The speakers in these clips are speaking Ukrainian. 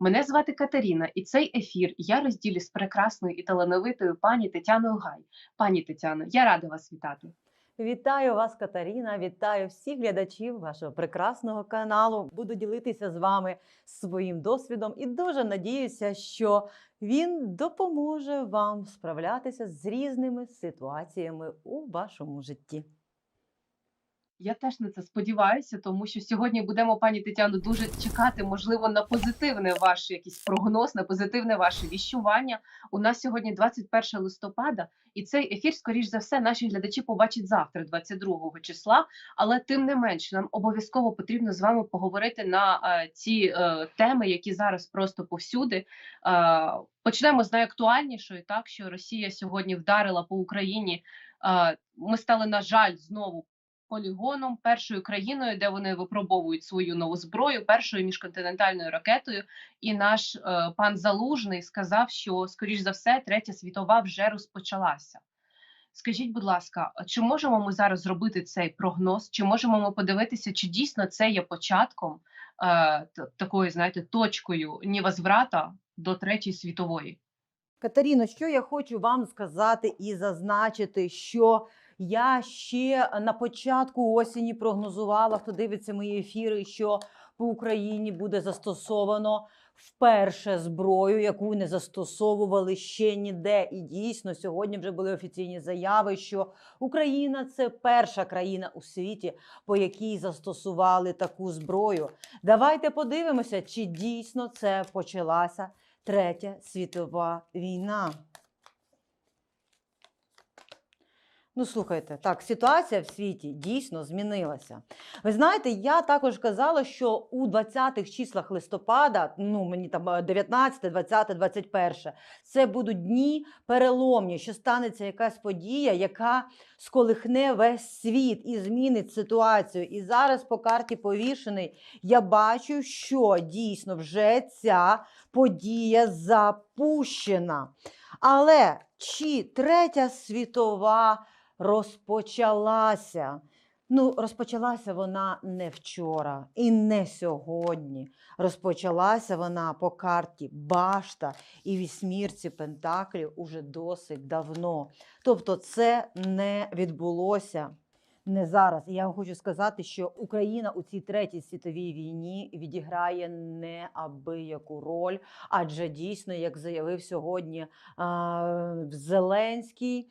Мене звати Катерина, і цей ефір я розділю з прекрасною і талановитою пані Тетяною Гай. Пані Тетяно, я рада вас вітати. Вітаю вас, Катерина. Вітаю всіх глядачів вашого прекрасного каналу. Буду ділитися з вами своїм досвідом і дуже надіюся, що він допоможе вам справлятися з різними ситуаціями у вашому житті. Я теж на це сподіваюся, тому що сьогодні будемо, пані Тетяно, дуже чекати, можливо, на позитивне ваш якийсь прогноз, на позитивне ваше віщування. У нас сьогодні 21 листопада, і цей ефір, скоріш за все, наші глядачі побачать завтра, 22 числа. Але тим не менш, нам обов'язково потрібно з вами поговорити на е, ці е, теми, які зараз просто повсюди. Е, почнемо з найактуальнішої, так що Росія сьогодні вдарила по Україні. Е, ми стали, на жаль, знову полігоном, першою країною, де вони випробовують свою нову зброю, першою міжконтинентальною ракетою. І наш е, пан Залужний сказав, що скоріш за все третя світова вже розпочалася. Скажіть, будь ласка, чи можемо ми зараз зробити цей прогноз? Чи можемо ми подивитися, чи дійсно це є початком е, такою, знаєте, точкою невозврата до третьої світової? Катеріно, що я хочу вам сказати і зазначити, що я ще на початку осені прогнозувала, хто дивиться мої ефіри, що по Україні буде застосовано вперше зброю, яку не застосовували ще ніде. І дійсно сьогодні вже були офіційні заяви, що Україна це перша країна у світі, по якій застосували таку зброю. Давайте подивимося, чи дійсно це почалася Третя світова війна. Ну, слухайте, так, ситуація в світі дійсно змінилася. Ви знаєте, я також казала, що у 20-х числах листопада, ну мені там е, 19, 20, 21, це будуть дні переломні, що станеться якась подія, яка сколихне весь світ і змінить ситуацію. І зараз по карті повішений я бачу, що дійсно вже ця подія запущена. Але чи третя світова розпочалася? Ну, розпочалася вона не вчора і не сьогодні. Розпочалася вона по карті Башта і вісьмірці Пентаклів уже досить давно. Тобто, це не відбулося не зараз. І я вам хочу сказати, що Україна у цій третій світовій війні відіграє неабияку роль, адже дійсно, як заявив сьогодні а, Зеленський.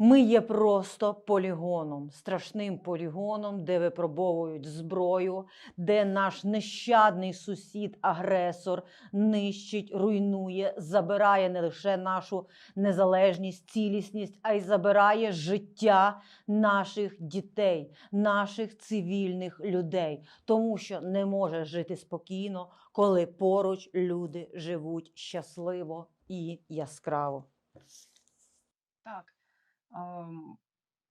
Ми є просто полігоном, страшним полігоном, де випробовують зброю, де наш нещадний сусід, агресор нищить, руйнує, забирає не лише нашу незалежність, цілісність, а й забирає життя наших дітей, наших цивільних людей, тому що не може жити спокійно, коли поруч люди живуть щасливо і яскраво. Так. Ем,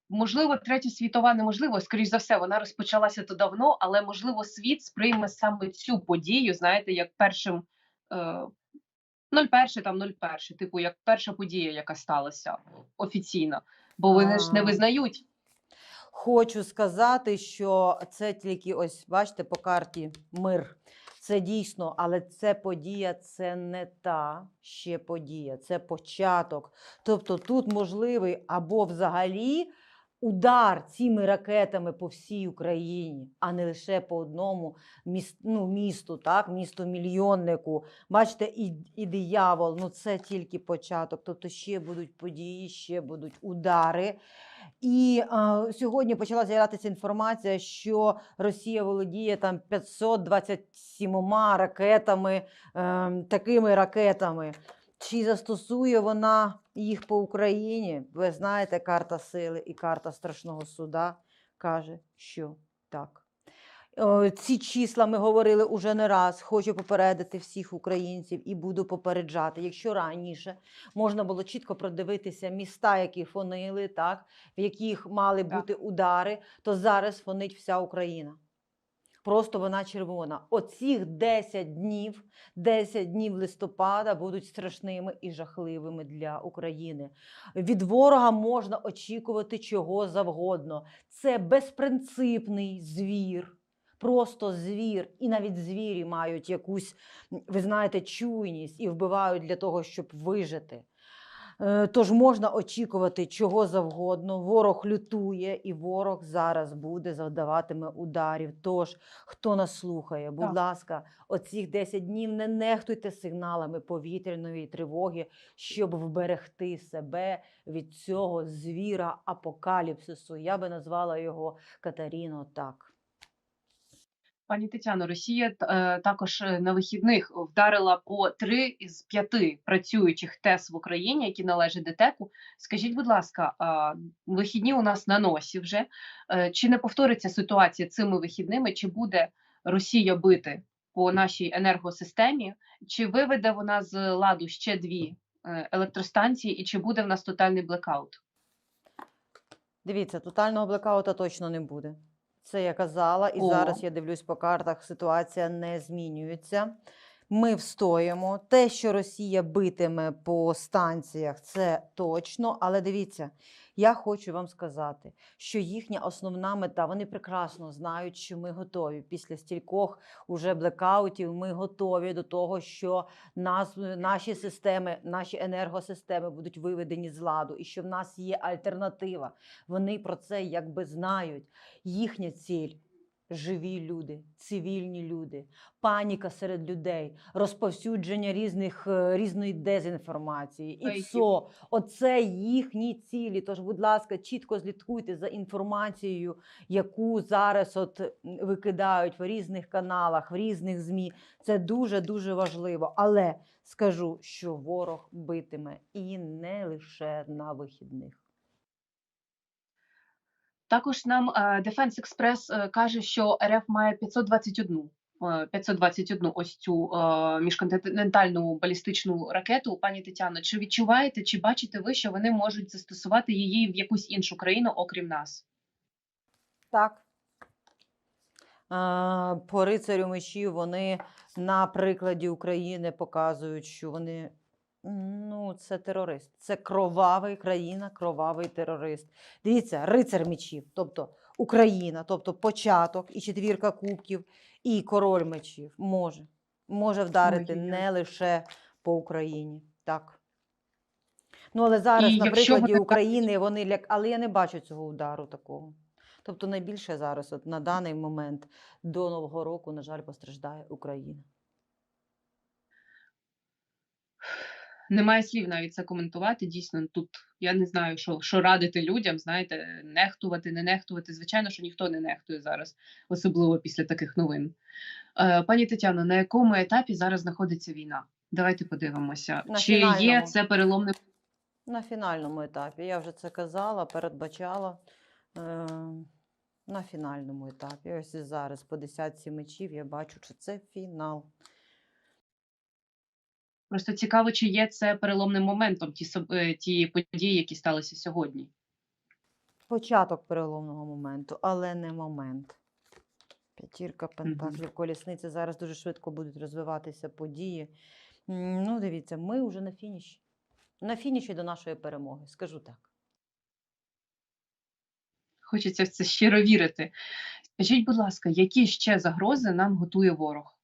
Можливо, третя світова неможливо, скоріш за все, вона розпочалася то давно, але можливо, світ сприйме саме цю подію, знаєте, як першим е, 01, там 01, типу, як перша подія, яка сталася офіційно, бо вони ж не визнають. Хочу сказати, що це тільки ось бачите по карті мир. Це дійсно, але це подія, це не та ще подія, це початок. Тобто тут можливий або взагалі удар цими ракетами по всій Україні, а не лише по одному міс, ну, місту, так, місту мільйоннику. Бачите, і, і диявол, ну це тільки початок. Тобто ще будуть події, ще будуть удари. І а, сьогодні почала з'являтися інформація, що Росія володіє там 527 ракетами, е, такими ракетами. Чи застосує вона їх по Україні? Ви знаєте, карта сили і карта страшного суда каже, що так. Е, Ці числа ми говорили уже не раз. Хочу попередити всіх українців і буду попереджати. Якщо раніше можна було чітко продивитися міста, які фонили, так, в яких мали Так. бути удари, то зараз фонить вся Україна. Просто вона червона. Оцих 10 днів, 10 днів листопада будуть страшними і жахливими для України. Від ворога можна очікувати чого завгодно. Це безпринципний звір. Просто звір, і навіть звірі мають якусь, ви знаєте, чуйність і вбивають для того, щоб вижити. Е, Тож можна очікувати чого завгодно. Ворог лютує, і ворог зараз буде завдаватиме ударів. Тож, хто нас слухає, будь Так. ласка, оцих 10 днів не нехтуйте сигналами повітряної тривоги, щоб вберегти себе від цього звіра апокаліпсису. Я би назвала його Катаріно так. Пані Тетяно, Росія е, також е, на вихідних вдарила по три із п'яти працюючих ТЕС в Україні, які належать ДТЕКу. Скажіть, будь ласка, вихідні у нас на носі вже. Е, Чи не повториться ситуація цими вихідними? Чи буде Росія бити по нашій енергосистемі? Чи виведе вона з ладу ще дві електростанції, і чи буде в нас тотальний блекаут? Дивіться, тотального блекаута точно не буде. Це я казала, і О. зараз я дивлюсь по картах, ситуація не змінюється. Ми встоїмо. Те, що Росія битиме по станціях, це точно. Але дивіться, я хочу вам сказати, що їхня основна мета, вони прекрасно знають, що ми готові. Після стількох уже блекаутів ми готові до того, що нас, наші системи, наші енергосистеми будуть виведені з ладу, і що в нас є альтернатива. Вони про це якби знають. Їхня ціль. Живі люди, цивільні люди, паніка серед людей, розповсюдження різних е, різної дезінформації. І це, оце їхні цілі. Тож, будь ласка, чітко слідкуйте за інформацією, яку зараз от викидають в різних каналах, в різних змі. Це дуже дуже важливо. Але скажу, що ворог битиме і не лише на вихідних. Також нам е, Defense Express е, каже, що РФ має 521 е, 521 ось цю е, міжконтинентальну балістичну ракету. Пані Тетяно, чи відчуваєте, чи бачите ви, що вони можуть застосувати її в якусь іншу країну, окрім нас? Так. По рицарю мечів вони на прикладі України показують, що вони ну, це терорист. Це кровавий країна, кровавий терорист. Дивіться, рицар мечів, тобто Україна, тобто початок і четвірка кубків, і король мечів може. Може вдарити Ой-ой-ой. не лише по Україні. Так. Ну, але зараз І на прикладі вони України вони ляк... але я не бачу цього удару такого. Тобто найбільше зараз, от на даний момент до Нового року, на жаль, постраждає Україна. Немає слів навіть це коментувати. Дійсно, тут я не знаю, що, що радити людям, знаєте, нехтувати, не нехтувати. Звичайно, що ніхто не нехтує зараз, особливо після таких новин. Е, пані Тетяно, на якому етапі зараз знаходиться війна? Давайте подивимося. На Чи є це переломний На фінальному етапі. Я вже це казала, передбачала. Е, на фінальному етапі. Ось і зараз по десятці мечів я бачу, що це фінал. Просто цікаво, чи є це переломним моментом, ті, е, ті події, які сталися сьогодні. Початок переломного моменту, але не момент. П'ятірка пентаклів, колісниці. Зараз дуже швидко будуть розвиватися події. Ну, дивіться, ми вже на фініші. На фініші до нашої перемоги, скажу так. Хочеться в це щиро вірити. Скажіть, будь ласка, які ще загрози нам готує ворог?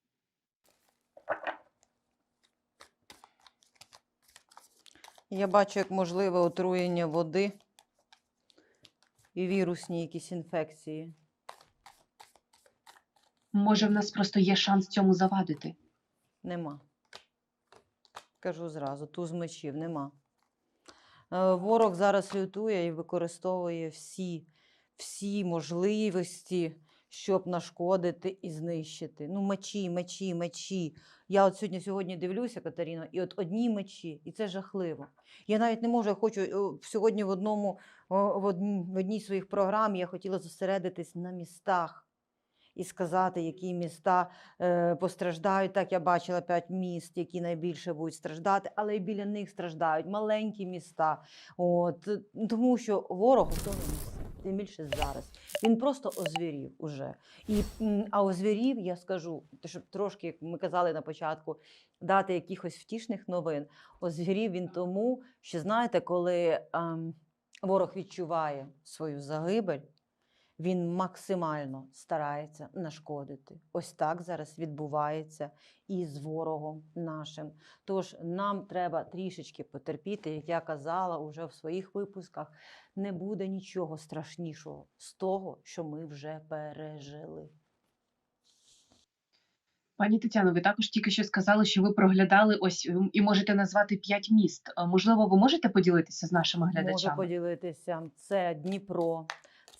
Я бачу, як можливе отруєння води і вірусні якісь інфекції. Може, в нас просто є шанс цьому завадити? Нема. Кажу зразу, туз мечів нема. Е, Ворог зараз лютує і використовує всі, всі можливості, щоб нашкодити і знищити. Ну, мечі, мечі, мечі. Я от сьогодні, сьогодні дивлюся, Катеріно, і от одні мечі, і це жахливо. Я навіть не можу, я хочу сьогодні в одному, в одній, з своїх програм я хотіла зосередитись на містах і сказати, які міста е, постраждають. Так, я бачила п'ять міст, які найбільше будуть страждати, але і біля них страждають маленькі міста. От, е, тому що ворог місці. Тим більше зараз. Він просто озвірів уже. І, а озвірів, я скажу, щоб трошки, як ми казали на початку, дати якихось втішних новин. Озвірів він тому, що знаєте, коли ем, ворог відчуває свою загибель, він максимально старається нашкодити. Ось так зараз відбувається і з ворогом нашим. Тож нам треба трішечки потерпіти, як я казала уже в своїх випусках, не буде нічого страшнішого з того, що ми вже пережили. Пані Тетяно, ви також тільки що сказали, що ви проглядали ось і можете назвати п'ять міст. Можливо, ви можете поділитися з нашими Можу глядачами? поділитися. Це Дніпро,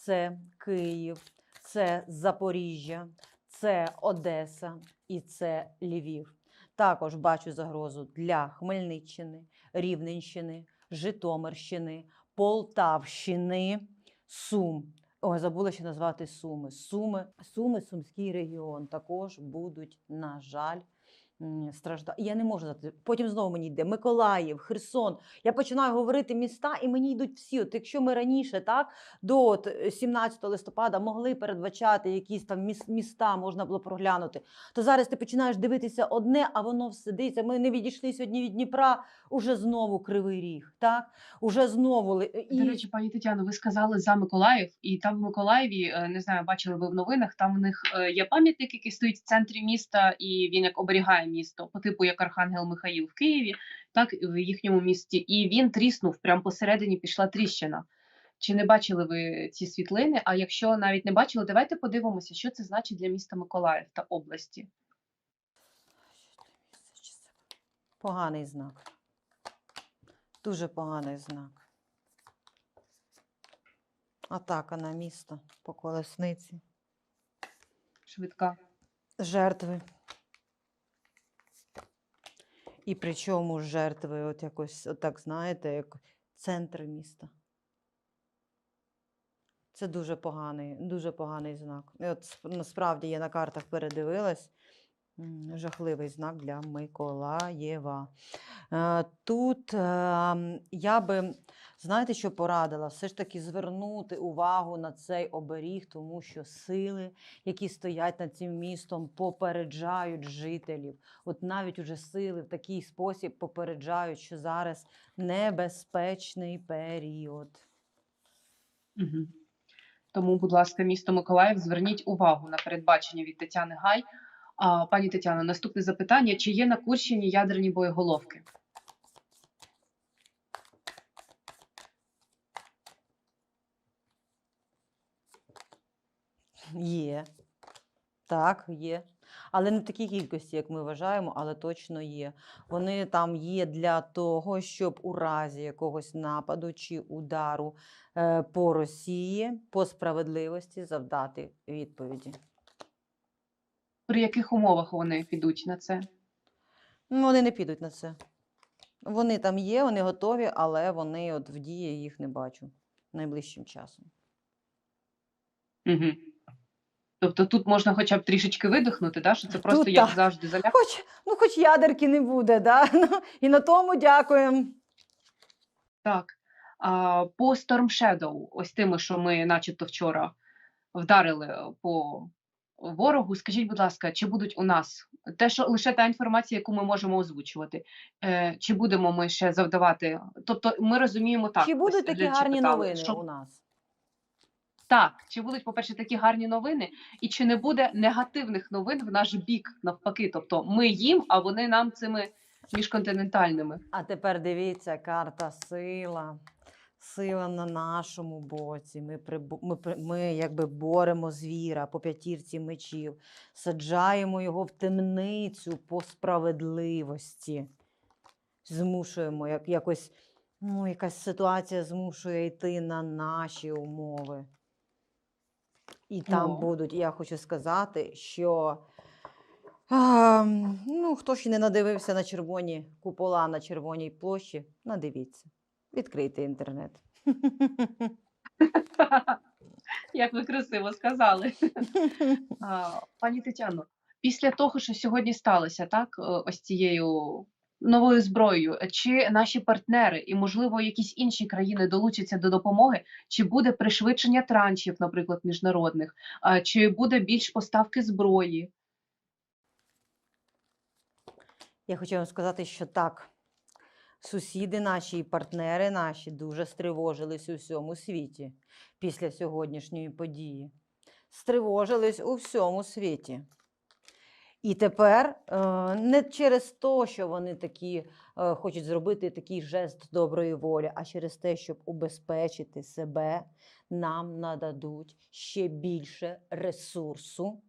це Київ, це Запоріжжя, це Одеса і це Львів. Також бачу загрозу для Хмельниччини, Рівненщини, Житомирщини, Полтавщини, Сум. Ой, забула ще назвати Суми. Суми, Суми, Сумський регіон також будуть, на жаль, страждати. Я не можу знати. Потім знову мені йде Миколаїв, Херсон. Я починаю говорити міста, і мені йдуть всі. От якщо ми раніше, так, до от, е, 17 листопада могли передбачати якісь там міс- міста, можна було проглянути, то зараз ти починаєш дивитися одне, а воно все дивиться. Ми не відійшли сьогодні від Дніпра, уже знову кривий ріг. Так? Уже знову ли- і До речі, пані Тетяно, ви сказали за Миколаїв, і там в Миколаєві, е, не знаю, бачили ви в новинах, там в них е, є пам'ятник, який стоїть в центрі міста, і він як оберігає місто, по типу як Архангел Михаїл в Києві, так і в їхньому місті. І він тріснув, прямо посередині пішла тріщина. Чи не бачили ви ці світлини? А якщо навіть не бачили, давайте подивимося, що це значить для міста Миколаїв та області. поганий знак. Дуже поганий знак. Атака на місто по колесниці. Швидка. жертви. І причому жертви, от якось, так, знаєте, як центр міста. Це дуже поганий, дуже поганий знак. І от насправді я на картах передивилась. Жахливий знак для Миколаєва. Е, Тут е, я би, знаєте, що порадила? Все ж таки звернути увагу на цей оберіг, тому що сили, які стоять над цим містом, попереджають жителів. От навіть уже сили в такий спосіб попереджають, що зараз небезпечний період. Угу. Тому, будь ласка, місто Миколаїв, зверніть увагу на передбачення від Тетяни Гай. Пані Тетяно, наступне запитання: чи є на Курщині ядерні боєголовки? Є. Так, є. Але не в такій кількості, як ми вважаємо, але точно є. Вони там є для того, щоб у разі якогось нападу чи удару е, по Росії по справедливості завдати відповіді. При яких умовах вони підуть на це? Ну, Вони не підуть на це. Вони там є, вони готові, але вони от в дії їх не бачу найближчим часом. Угу. Тобто тут можна хоча б трішечки видихнути, да? що це просто Тут як так. завжди заляк. Хоч, ну, хоч ядерки не буде, да? ну, і на тому дякуємо. Так. А, по Storm Shadow, ось тими, що ми, начебто, вчора вдарили по ворогу. Скажіть, будь ласка, чи будуть у нас те, що лише та інформація, яку ми можемо озвучувати, е, чи будемо ми ще завдавати? Тобто, ми розуміємо так. Чи ось будуть такі гарні питали, новини що у нас? Так, чи будуть, по-перше, такі гарні новини, і чи не буде негативних новин в наш бік навпаки? Тобто ми їм, а вони нам цими міжконтинентальними. А тепер дивіться, карта сила. Сила на нашому боці. Ми, ми, ми якби боремо звіра по п'ятірці мечів, саджаємо його в темницю по справедливості. Змушуємо, як, якось, ну, якась ситуація змушує йти на наші умови. І там Ну. будуть, я хочу сказати, що а, ну, хто ще не надивився на червоні купола на червоній площі, надивіться. Відкрийте інтернет. Як ви красиво сказали. Пані Тетяно, після того, що сьогодні сталося, так, е, ось цією новою зброєю, чи наші партнери і, можливо, якісь інші країни долучаться до допомоги, чи буде пришвидшення траншів, наприклад, міжнародних, чи буде більш поставки зброї? Я хочу вам сказати, що так. Сусіди наші і партнери наші дуже стривожились у всьому світі після сьогоднішньої події. Стривожились у всьому світі. І тепер е, не через те, що вони такі е, хочуть зробити такий жест доброї волі, а через те, щоб убезпечити себе, нам нададуть ще більше ресурсу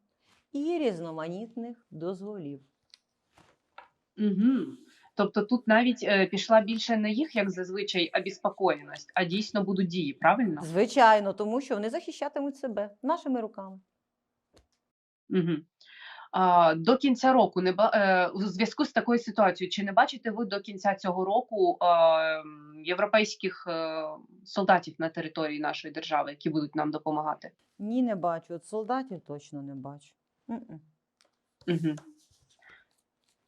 і різноманітних дозволів. Угу. Тобто тут навіть е, пішла більше не їх, як зазвичай, обіспокоєність, а дійсно будуть дії, правильно? Звичайно, тому що вони захищатимуть себе нашими руками. Угу. А, до кінця року не ба- е, у зв'язку з такою ситуацією, чи не бачите ви до кінця цього року європейських е, солдатів на території нашої держави, які будуть нам допомагати? Ні, не бачу. От солдатів точно не бачу. Угу.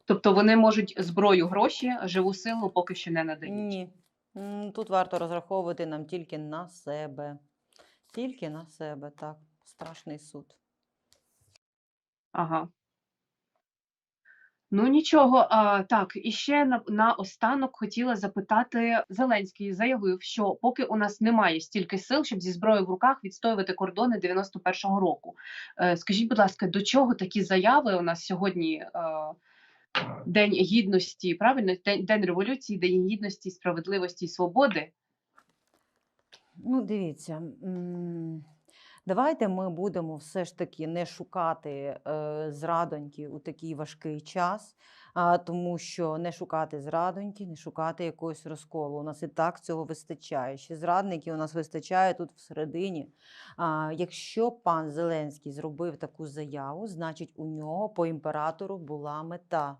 Тобто вони можуть зброю, гроші, живу силу поки що не надають. Ні. Тут варто розраховувати нам тільки на себе. Тільки на себе, так. Страшний суд. Ага. Ну нічого, а, так, і ще на, на останок хотіла запитати, Зеленський заявив, що поки у нас немає стільки сил, щоб зі зброєю в руках відстоювати кордони 91-го року. Е, скажіть, будь ласка, до чого такі заяви у нас сьогодні е, День гідності, правильно? День, День революції, День гідності, справедливості і свободи. Ну, дивіться, давайте ми будемо все ж таки не шукати е, зрадоньки у такий важкий час, тому що не шукати зрадоньки, не шукати якогось розколу. У нас і так цього вистачає. Ще зрадників у нас вистачає тут всередині. Якщо пан Зеленський зробив таку заяву, значить у нього по імператору була мета.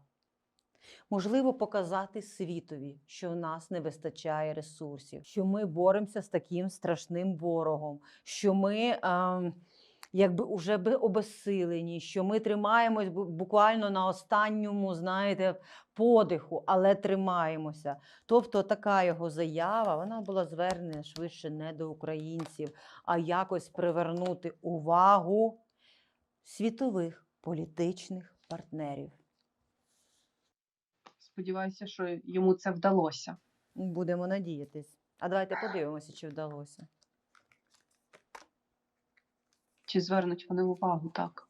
Можливо, показати світові, що в нас не вистачає ресурсів, що ми боремося з таким страшним ворогом, що ми ем, якби уже би обезсилені, що ми тримаємось буквально на останньому, знаєте, подиху, але тримаємося. Тобто така його заява вона була звернена швидше не до українців, а якось привернути увагу світових політичних партнерів. Сподіваюся, що йому це вдалося. Будемо надіятись. А давайте подивимося, чи вдалося. Чи звернуть вони увагу так?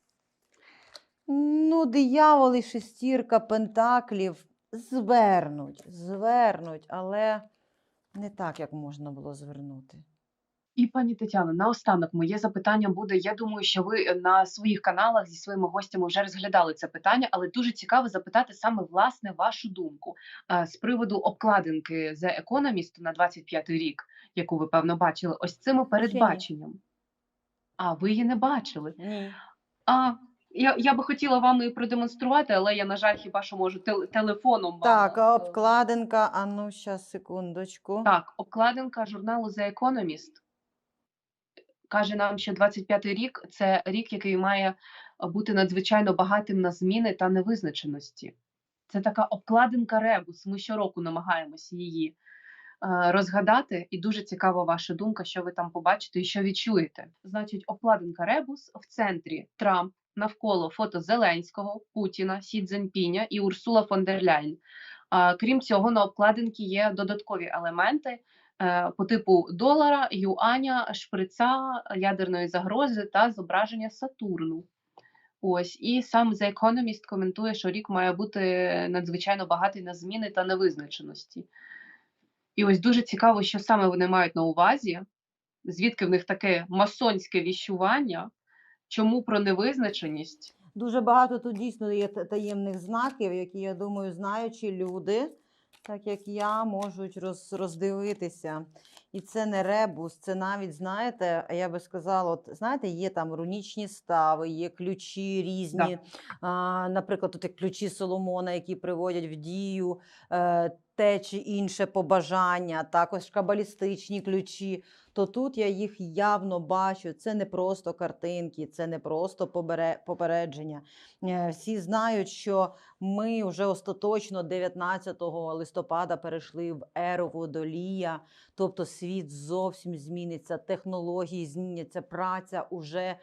Ну, диявол і шестірка пентаклів звернуть, звернуть, але не так, як можна було звернути. І пані Тетяно, наостанок моє запитання буде. Я думаю, що ви на своїх каналах зі своїми гостями вже розглядали це питання, але дуже цікаво запитати саме власне вашу думку е, з приводу обкладинки The Economist на 25 рік, яку ви певно бачили. Ось цими передбаченням. А ви її не бачили? Ні. А я, я би хотіла вам її продемонструвати, але я, на жаль, хіба що можу тел- телефоном. Так, е, обкладинка, а ну, щас, секундочку. Так, обкладинка журналу The Economist каже нам, що 25-й рік це рік, який має бути надзвичайно багатим на зміни та невизначеності. Це така обкладинка ребус. Ми щороку намагаємося її е, розгадати, і дуже цікава ваша думка, що ви там побачите і що відчуєте. Значить, обкладинка ребус в центрі Трамп навколо фото Зеленського, Путіна, Сі Цзіньпіня і Урсула фон дер Ляйн. Крім цього, на обкладинці є додаткові елементи е, по типу долара, юаня, шприца, ядерної загрози та зображення Сатурну. Ось і сам The Economist коментує, що рік має бути надзвичайно багатий на зміни та невизначеності. І ось дуже цікаво, що саме вони мають на увазі, звідки в них таке масонське віщування, чому про невизначеність. Дуже багато тут дійсно є таємних знаків, які, я думаю, знаючі люди, так як я, можуть роз, роздивитися. І це не ребус, це навіть, знаєте, я би сказала, от, знаєте, є там рунічні стави, є ключі різні. А, наприклад, як ключі Соломона, які приводять в дію е, те чи інше побажання, також кабалістичні ключі. То тут я їх явно бачу. Це не просто картинки, це не просто попередження. Е, Всі знають, що ми вже остаточно 19 листопада перейшли в еру водолія, тобто світ зовсім зміниться, технології зміняться, праця уже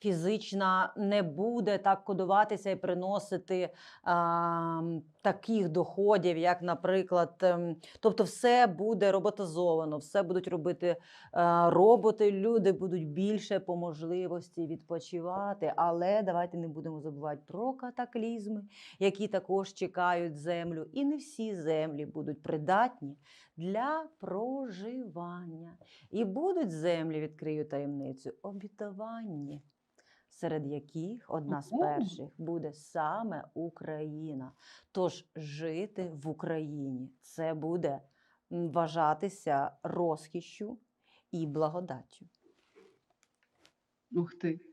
фізична не буде так кодуватися і приносити а, таких доходів, як, наприклад, ем, тобто, все буде роботизовано, все будуть робити е, роботи, люди будуть більше по можливості відпочивати. Але давайте не будемо забувати про катаклізми, які також чекають землю. І не всі землі будуть придатні для проживання. І будуть землі, відкрию таємницю, обітовані, серед яких одна з перших буде саме Україна. Тож жити в Україні це буде вважатися розкішшю і благодаттю. Ух ти.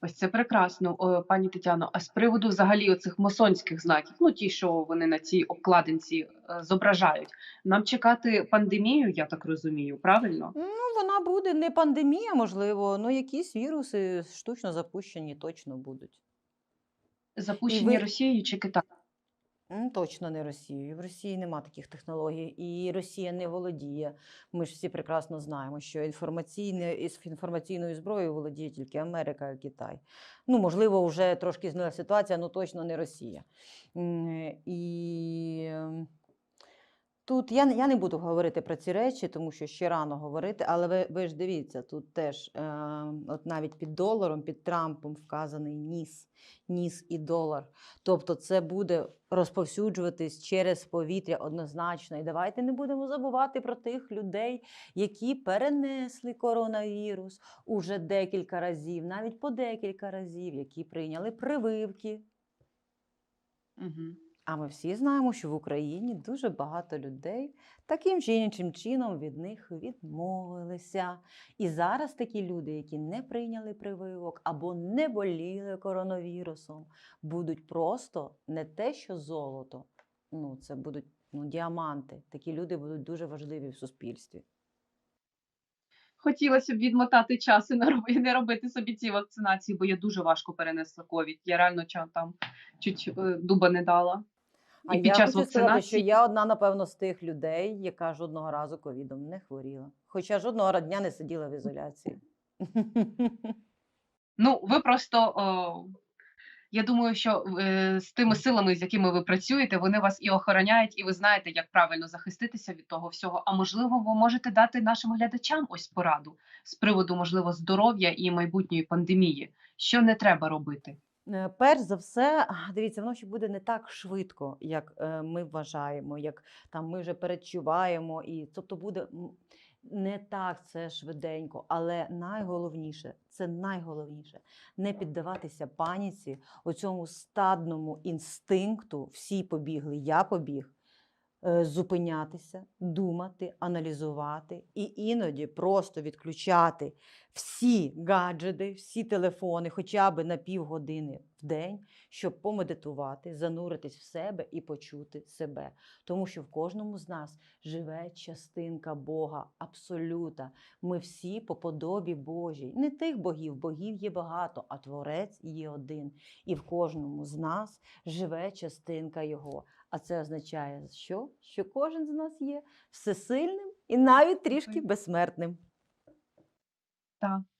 Ось це прекрасно, пані Тетяно. А з приводу взагалі оцих масонських знаків, ну ті, що вони на цій обкладинці е, зображають, нам чекати пандемію, я так розумію, правильно? Ну, вона буде не пандемія, можливо, але якісь віруси штучно запущені точно будуть. Запущені ви- Росією чи Китаєм? Точно не Росією. В Росії нема таких технологій, і Росія не володіє. Ми ж всі прекрасно знаємо, що інформаційне інформаційною зброєю володіє тільки Америка і Китай. Ну, можливо, вже трошки змінилася ситуація, але точно не Росія. І ем, тут я, я не буду говорити про ці речі, тому що ще рано говорити, але ви, ви ж дивіться, тут теж е, от навіть під доларом, під Трампом вказаний ніс, ніс і долар. Тобто це буде розповсюджуватись через повітря однозначно. І давайте не будемо забувати про тих людей, які перенесли коронавірус уже декілька разів, навіть по декілька разів, які прийняли прививки. Угу. А ми всі знаємо, що в Україні дуже багато людей таким чи іншим чином від них відмовилися. І зараз такі люди, які не прийняли прививок або не боліли коронавірусом, будуть просто не те, що золото. Ну, це будуть ну, діаманти. Такі люди будуть дуже важливі в суспільстві. Хотілося б відмотати час і не робити собі ці вакцинації, бо я дуже важко перенесла ковід. Я реально там чуть е, дуба не дала. А І під я час хочу сказати, що я одна, напевно, з тих людей, яка жодного разу ковідом не хворіла. Хоча жодного дня не сиділа в ізоляції. Ну, ви просто о, я думаю, що е, з тими силами, з якими ви працюєте, вони вас і охороняють, і ви знаєте, як правильно захиститися від того всього. А можливо, ви можете дати нашим глядачам ось пораду з приводу, можливо, здоров'я і майбутньої пандемії. Що не треба робити? Е, Перш за все, дивіться, воно ще буде не так швидко, як е, ми вважаємо, як там ми вже передчуваємо, і тобто буде не так це швиденько, але найголовніше, це найголовніше не піддаватися паніці, оцьому стадному інстинкту. Всі побігли, я побіг. е, Зупинятися, думати, аналізувати і іноді просто відключати всі гаджети, всі телефони, хоча б на півгодини в день, щоб помедитувати, зануритись в себе і почути себе. Тому що в кожному з нас живе частинка Бога, абсолюта. Ми всі по подобі Божій. Не тих богів, богів є багато, а творець є один. І в кожному з нас живе частинка Його. А це означає, що? Що кожен з нас є всесильним і навіть трішки безсмертним. Так.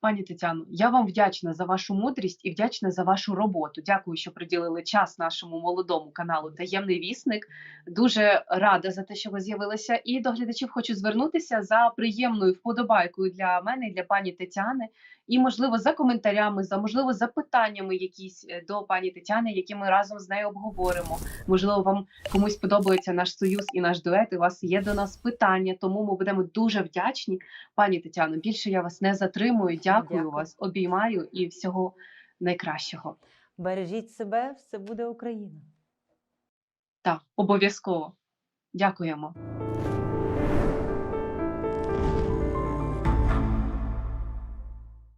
Пані Тетяно, я вам вдячна за вашу мудрість і вдячна за вашу роботу. Дякую, що приділили час нашому молодому каналу Таємний вісник. Дуже рада за те, що ви з'явилися. І до глядачів хочу звернутися за приємною вподобайкою для мене і для пані Тетяни. І, можливо, за коментарями, за можливо, запитаннями якісь е, до пані Тетяни, які ми разом з нею обговоримо. Можливо, вам комусь подобається наш союз і наш дует. І у вас є до нас питання, тому ми будемо дуже вдячні. Пані Тетяно, більше я вас не затримую. Дякую, Дякую. вас, обіймаю і всього найкращого. Бережіть себе, все буде Україна. Так, обов'язково. Дякуємо.